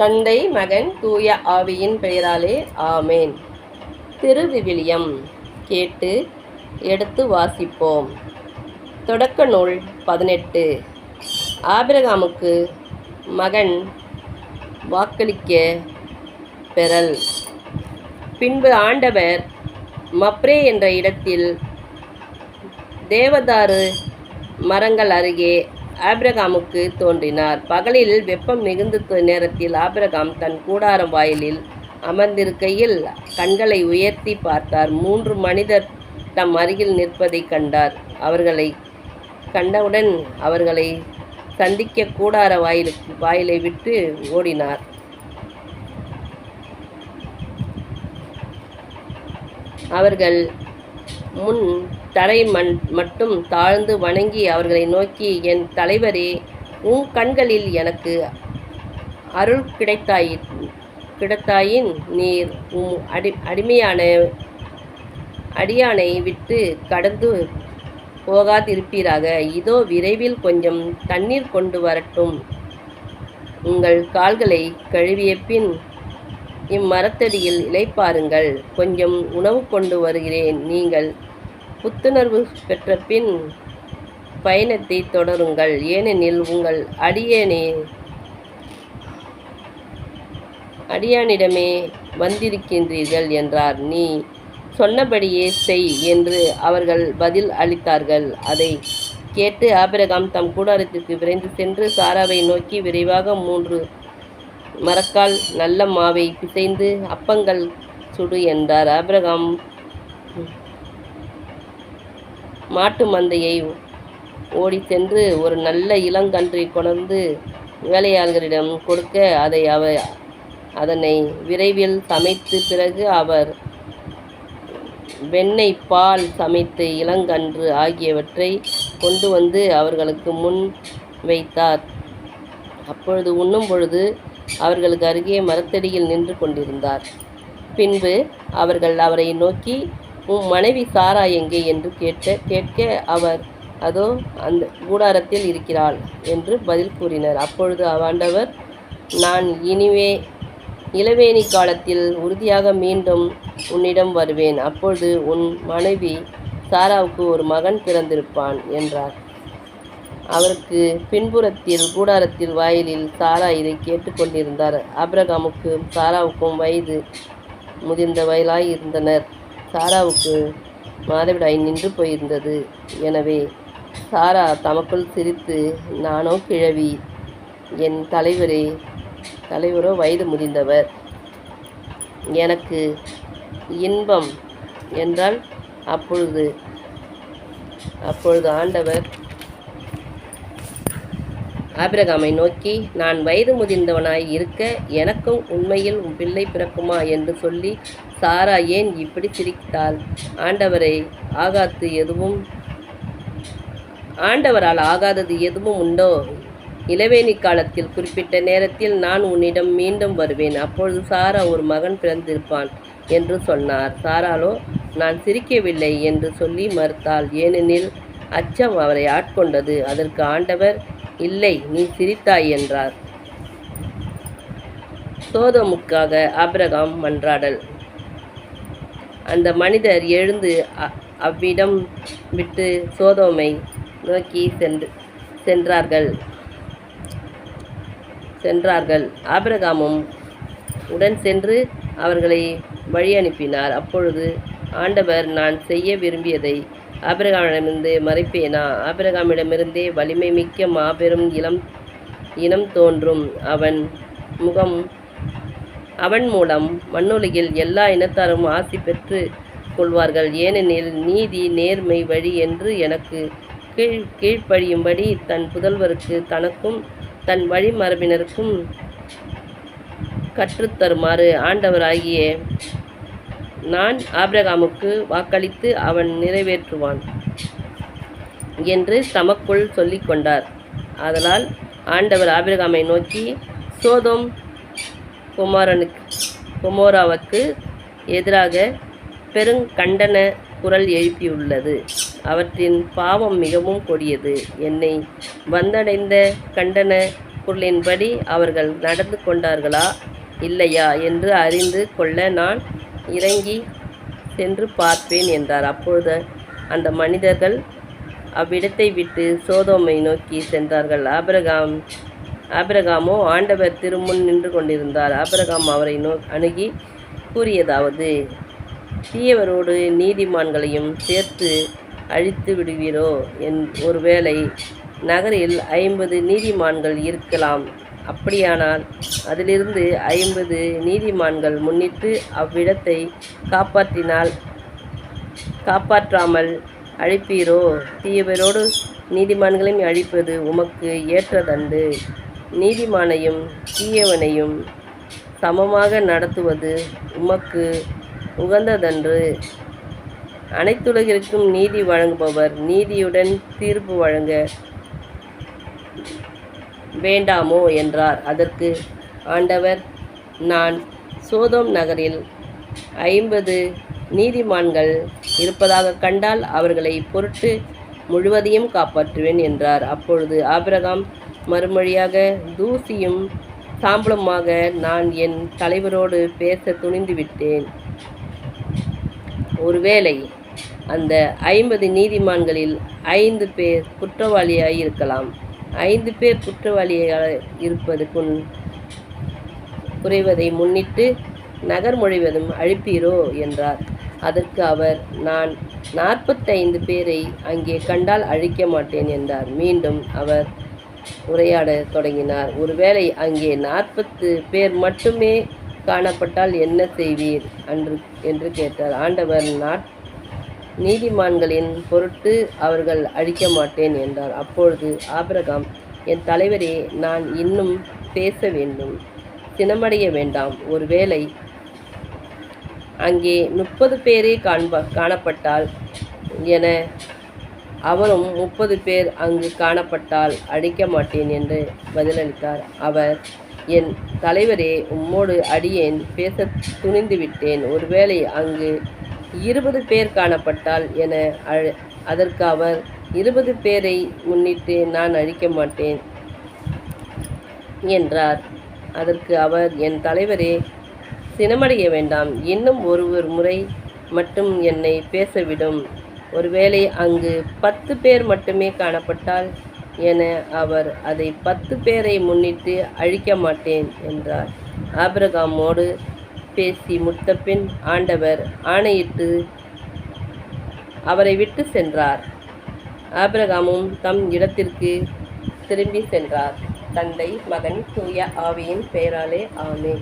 தந்தை மகன் தூய ஆவியின் பெயராலே ஆமேன். திருவிவிலியம் கேட்டு எடுத்து வாசிப்போம். தொடக்க நூல் பதினெட்டு. ஆபிரகாமுக்கு மகன் வாக்களிக்க பெறல். பின்பு ஆண்டவர் மப்ரே என்ற இடத்தில் தேவதாரு மரங்கள் அருகே ஆபிரகாமுக்கு தோன்றினார். பகலில் வெப்பம் மிகுந்த நேரத்தில் ஆபிரகாம் தன் கூடாரம் வாயிலில் அமர்ந்திருக்கையில் கண்களை உயர்த்தி பார்த்தார். மூன்று மனிதர் தம் அருகில் நிற்பதைக் கண்டார். அவர்களை கண்டவுடன் அவர்களை சந்திக்க கூடார வாயிலுக்கு வாயிலை விட்டு ஓடினார். அவர்கள் முன் தரை மண் மட்டும் தாழ்ந்து வணங்கி அவர்களை நோக்கி என் தலைவரே உன் கண்களில் எனக்கு அருள் கிடைத்தாயி கிடைத்தாயின் நீர் உம் அடி அடிமையான அடியானை விட்டு கடந்து போகாதிருப்பீராக. இதோ விரைவில் கொஞ்சம் தண்ணீர் கொண்டு வரட்டும். உங்கள் கால்களை கழுவிய பின் இம்மரத்தடியில் இளைப்பாருங்கள். கொஞ்சம் உணவு கொண்டு வருகிறேன். நீங்கள் புத்துணர்வு பெற்ற பின் பயணத்தை தொடருங்கள். ஏனெனில் உங்கள் அடியேனே அடியானிடமே வந்திருக்கின்றீர்கள் என்றார். நீ சொன்னபடியே செய் என்று அவர்கள் பதில் அளித்தார்கள். அதை கேட்டு ஆபிரகாம் தம் கூடாரத்திற்கு விரைந்து சென்று சாராவை நோக்கி விரைவாக மூன்று மரக்கால் நல்ல மாவை பிசைந்து அப்பங்கள் சுடு என்றார். ஆபிரகாம் மாட்டு மந்தையை ஓடி சென்று ஒரு நல்ல இளங்கன்றை கொணர்ந்து வேலையாளர்களிடம் கொடுக்க அதை அவர் அதனை விரைவில் சமைத்து பிறகு அவர் வெண்ணெய் பால் சமைத்து இளங்கன்று ஆகியவற்றை கொண்டு வந்து அவர்களுக்கு முன் வைத்தார். அப்பொழுது உண்ணும் பொழுது அவர்களுக்கு அருகே மரத்தடியில் நின்று கொண்டிருந்தார். பின்பு அவர்கள் அவரை நோக்கி உன் மனைவி சாரா எங்கே என்று கேட்க கேட்க அவர் அதோ அந்த கூடாரத்தில் இருக்கிறாள் என்று பதில் கூறினர். அப்பொழுது ஆண்டவர் நான் இனிவே இளவேணி காலத்தில் உறுதியாக மீண்டும் உன்னிடம் வருவேன். அப்பொழுது உன் மனைவி சாராவுக்கு ஒரு மகன் பிறந்திருப்பான் என்றார். அவருக்கு பின்புறத்தில் கூடாரத்தில் வாயிலில் சாரா இதை கேட்டுக்கொண்டிருந்தார் அப்ரகாமுக்கும் சாராவுக்கும் வயது முதிர்ந்த வயலாய் இருந்தனர் சாராவுக்கு மாதவிடாய் நின்று போயிருந்தது. எனவே சாரா தமக்குள் சிரித்து நானோ கிழவி என் தலைவரே தலைவரோ வயது முதிர்ந்தவர். எனக்கு இன்பம் என்றால் அப்பொழுது அப்பொழுது ஆண்டவர் ஆபிரகாமை நோக்கி நான் வயது முதிர்ந்தவனாய் இருக்க எனக்கும் உண்மையில் உன் பிள்ளை பிறக்குமா? என்று சொல்லி சாரா ஏன் இப்படி சிரித்தாள்? ஆண்டவரை ஆகாத்து எதுவும் ஆண்டவரால் ஆகாதது எதுவும் உண்டோ? இளவேணி காலத்தில் குறிப்பிட்ட நேரத்தில் நான் உன்னிடம் மீண்டும் வருவேன். அப்பொழுது சாரா ஒரு மகன் பிறந்திருப்பான் என்று சொன்னார். சாராலோ நான் சிரிக்கவில்லை என்று சொல்லி மறுத்தாள். ஏனெனில் அச்சம் அவரை ஆட்கொண்டது. அதற்கு ஆண்டவர் இல்லை நீ சிரித்தாய் என்றார். சோதமுக்காக ஆபிரகாம் மன்றாடல். அந்த மனிதர் எழுந்து அவ்விடம் விட்டு சோதோமை நோக்கி சென்று சென்றார்கள். சென்றார்கள். ஆபிரகாமும் உடன் சென்று அவர்களை வழி அனுப்பினார் அப்பொழுது ஆண்டவர் நான் செய்ய விரும்பியதை ஆபிரகாமிடமிருந்து மறைப்பேனா? ஆபிரகாமிடமிருந்தே வலிமை மிக்க மாபெரும் இளம் இனம் தோன்றும். அவன் முகம் அவன் மூலம் மண்ணுலகில் எல்லா இனத்தாரும் ஆசி பெற்று கொள்வார்கள். ஏனெனில் நீதி நேர்மை வழி என்று எனக்கு கீழ் கீழ்ப்படியும்படி தன் புதல்வருக்கு தனக்கும் தன் வழிமரபினருக்கும் கற்றுத்தருமாறு ஆண்டவராகிய நான் ஆபிரகாமுக்கு வாக்களித்து அவன் நிறைவேற்றுவான் என்று தமக்குள் சொல்லி கொண்டார். ஆதலால் ஆண்டவர் ஆபிரகாமை நோக்கி சோதோம் குமாரனுக்கு குமோராவுக்கு எதிராக பெருங்கண்டன குரல் எழுப்பியுள்ளது. அவற்றின் பாவம் மிகவும் கொடியது. என்னை வந்தடைந்த கண்டன குரலின்படி அவர்கள் நடந்து கொண்டார்களா இல்லையா என்று அறிந்து கொள்ள நான் இறங்கி சென்று பார்ப்பேன் என்றார். அப்பொழுது அந்த மனிதர்கள் அவ்விடத்தை விட்டு சோதோமை நோக்கி சென்றார்கள். ஆபிரகாம் ஆபிரகாமோ ஆண்டவர் திருமுன் நின்று கொண்டிருந்தார். ஆபிரகாம் அவரை நோ அணுகி கூறியதாவது தீயவரோடு நீதிமான்களையும் சேர்த்து அழித்து விடுவீரோ? என் ஒருவேளை நகரில் ஐம்பது நீதிமான்கள் இருக்கலாம். அப்படியானால் அதிலிருந்து ஐம்பது நீதிமான்கள் முன்னிட்டு அவ்விடத்தை காப்பாற்றினால் காப்பாற்றாமல் அழிப்பீரோ? தீயவரோடு நீதிமான்களையும் அழிப்பது உமக்கு ஏற்றதன்று. நீதிமானையும் தீயவனையும் சமமாக நடத்துவது உமக்கு உகந்ததன்று. அனைத்துலகிற்கும் நீதி வழங்குபவர் நீதியுடன் தீர்ப்பு வழங்க வேண்டாமோ என்றார். அதற்கு ஆண்டவர் நான் சோதோம் நகரில் ஐம்பது நீதிமான்கள் இருப்பதாக கண்டால் அவர்களை பொருட்டு முழுவதையும் காப்பாற்றுவேன் என்றார். அப்பொழுது ஆபிரகாம் மறுமொழியாக தூசியும் சாம்பலுமாக நான் என் தலைவரோடு பேச துணிந்து விட்டேன். ஒருவேளை அந்த ஐம்பது நீதிமான்களில் ஐந்து பேர் குற்றவாளியாயிருக்கலாம். இருக்கலாம் ஐந்து பேர் குற்றவாளியாக இருப்பது குன் குறைவதை முன்னிட்டு நகர் முழுவதும் அழிப்பீரோ என்றார். அதற்கு அவர் நான் நாற்பத்தைந்து பேரை அங்கே கண்டால் அழிக்க மாட்டேன் என்றார். மீண்டும் அவர் உரையாடத் தொடங்கினார். ஒருவேளை அங்கே நாற்பத்து பேர் மட்டுமே காணப்பட்டால் என்ன செய்வீர்? அன்று என்று கேட்டார். ஆண்டவர் நாட் நீதிமான்களின் பொருட்டு அவர்கள் அழிக்க மாட்டேன் என்றார். அப்பொழுது ஆபிரகாம் என் தலைவரே நான் இன்னும் பேச வேண்டும். சினமடைய வேண்டாம். ஒருவேளை அங்கே முப்பது பேரே காண்ப காணப்பட்டால் என அவரும் முப்பது பேர் அங்கு காணப்பட்டால் அழிக்க மாட்டேன் என்று பதிலளித்தார். அவர் என் தலைவரே உம்மோடு அடியேன் பேச துணிந்து விட்டேன் ஒருவேளை அங்கு இருபது பேர் காணப்பட்டால் என அழ அதற்கு அவர் இருபது பேரை முன்னிட்டு நான் அழிக்க மாட்டேன் என்றார். அதற்கு அவர் என் தலைவரே சினமடைய வேண்டாம். இன்னும் ஒரு ஒரு முறை மட்டும் என்னை பேசவிடும். ஒருவேளை அங்கு பத்து பேர் மட்டுமே காணப்பட்டால் என அவர் அதை பத்து பேரை முன்னிட்டு அழிக்க மாட்டேன் என்றார். ஆபிரகாமோடு பேசி முடித்தபின் ஆண்டவர் ஆணையிட்டு அவரை விட்டு சென்றார். ஆபிரகாமும் தம் இடத்திற்கு திரும்பி சென்றார். தந்தை மகன் தூய ஆவியின் பெயராலே ஆமே